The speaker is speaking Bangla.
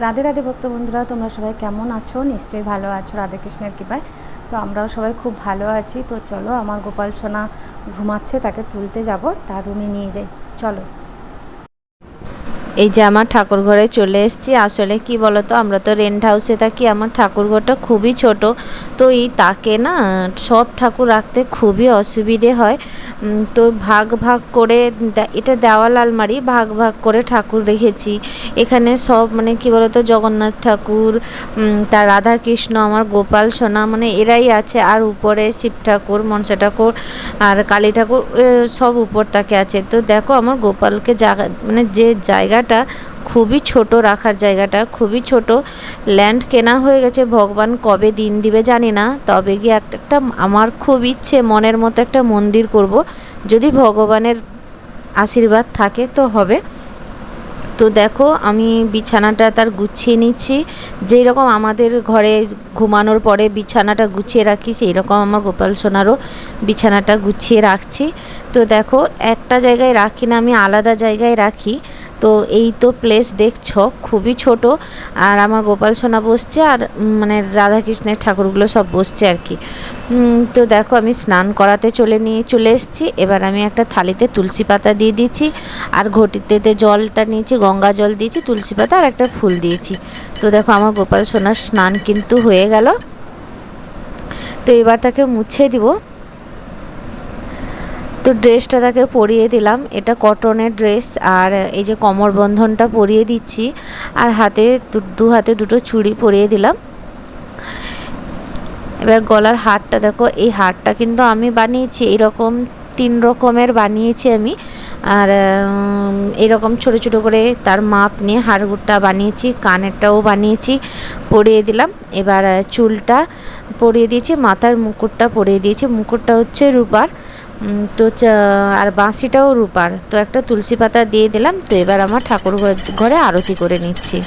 রাধে রাধে ভক্ত বন্ধুরা, তোমরা সবাই কেমন আছো? নিশ্চয়ই ভালো আছো রাধাকৃষ্ণের কৃপায়। তো আমরাও সবাই খুব ভালো আছি। তো চলো, আমার গোপাল সোনা ঘুমাচ্ছে, তাকে তুলতে যাব, তার রুমে নিয়ে যাই। চলো। এই যে আমার ঠাকুর ঘরে চলে এসেছি। আসলে কি বলতো, আমরা তো রেন্ট হাউসে থাকি, আমার ঠাকুর ঘরটা খুবই ছোট। তো এই তাকে না, সব ঠাকুর রাখতে খুবই অসুবিধে হয়। তো ভাগ ভাগ করে এটা দেওয়াল আলমারি, ভাগ ভাগ করে ঠাকুর রেখেছি। এখানে সব মানে কি বলতো, জগন্নাথ ঠাকুর তার রাধা কৃষ্ণ আমার গোপাল সোনা মানে এরাই আছে। আর উপরে শিব ঠাকুর, মনসা ঠাকুর, আর কালী ঠাকুর সব উপর তাকে আছে। তো দেখো, আমার গোপালকে জায়গা মানে যে জায়গাটা খুবই ছোট রাখার জায়গাটা, খুবই ছোট। ল্যান্ড কেনা হয়ে গেছে, ভগবান কবে দিন দিবে জানি না। তবে গিয়ে একটা আমার খুব ইচ্ছে, মনের মতো একটা মন্দির করব। যদি ভগবানের আশীর্বাদ থাকে তো হবে। তো দেখো, আমি বিছানাটা তার গুছিয়ে নিচ্ছি। যেই রকম আমাদের ঘরে ঘুমানোর পরে বিছানাটা গুছিয়ে রাখি সেই রকম আমার গোপাল সোনারও বিছানাটা গুছিয়ে রাখছি। তো দেখো, একটা জায়গায় রাখি না, আমি আলাদা জায়গায় রাখি। তো এই তো প্লেস দেখছ, খুবই ছোট। আর আমার গোপাল সোনা বসছে আর মানে রাধাকৃষ্ণের ঠাকুরগুলো সব বসছে আর কি। তো দেখো আমি স্নান করাতে চলে নিয়ে, চলে এসেছি। এবার আমি একটা থালিতে তুলসী পাতা দিয়ে দিয়েছি। আর ঘটিতেতে জলটা নিয়েছি, গঙ্গা জল দিয়েছি, তুলসী পাতা আর একটা ফুল দিয়েছি। তো দেখো আমার গোপাল সোনার স্নান কিন্তু হয়ে গেল। তো এবার তাকে মুছে দিব। তো ড্রেসটা তাকে পরিয়ে দিলাম। এটা কটনের ড্রেস আর এই যে কোমর বন্ধনটা পরিয়ে দিচ্ছি আর হাতে দু- হাতে দুটো চুড়ি পরিয়ে দিলাম। এবার গলার হারটা দেখো, এই হারটা কিন্তু আমি বানিয়েছি, এরকম তিন রকমের বানিয়েছি আমি। আর এরকম ছোট ছোট করে তার মাপ নিয়ে হাড়গুড়টা বানিয়েছি, কানেরটাও বানিয়েছি, পরিয়ে দিলাম। এবার চুলটা পরিয়ে দিয়েছি, মাথার মুকুটটা পরিয়ে দিয়েছি। মুকুটটা হচ্ছে রূপার। তো আর বাঁশিটাও রূপার। তো একটা তুলসী পাতা দিয়ে দিলাম, তো এবার আমার ঠাকুর ঘরে আরতি করে নিচ্ছি।